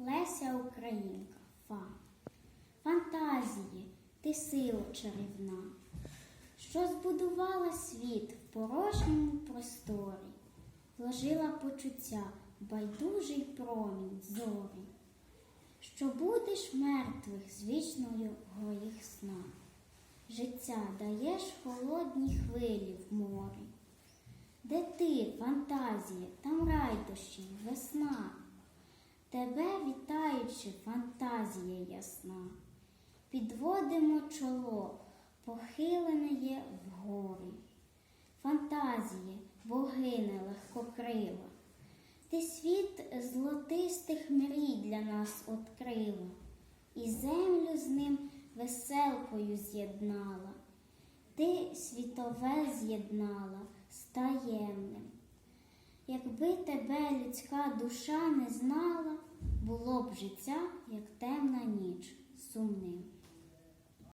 Леся Українка, фа. Фантазії, ти сила чарівна, що збудувала світ в порожньому просторі, вложила почуття в байдужий промінь зорі, що будеш мертвих з вічною гоїх сна. Життя даєш холодні хвилі в морі. Де ти, фантазія, там райдощі, весна. Тебе вітаючи, фантазія ясна. Підводимо чоло, похилене є вгорі. Фантазія, богине легкокрила. Ти світ золотистих мрій для нас открила, і землю з ним веселкою з'єднала. Ти світове з'єднала з таємним. Якби тебе людська душа не знала, було б життя, як темна ніч.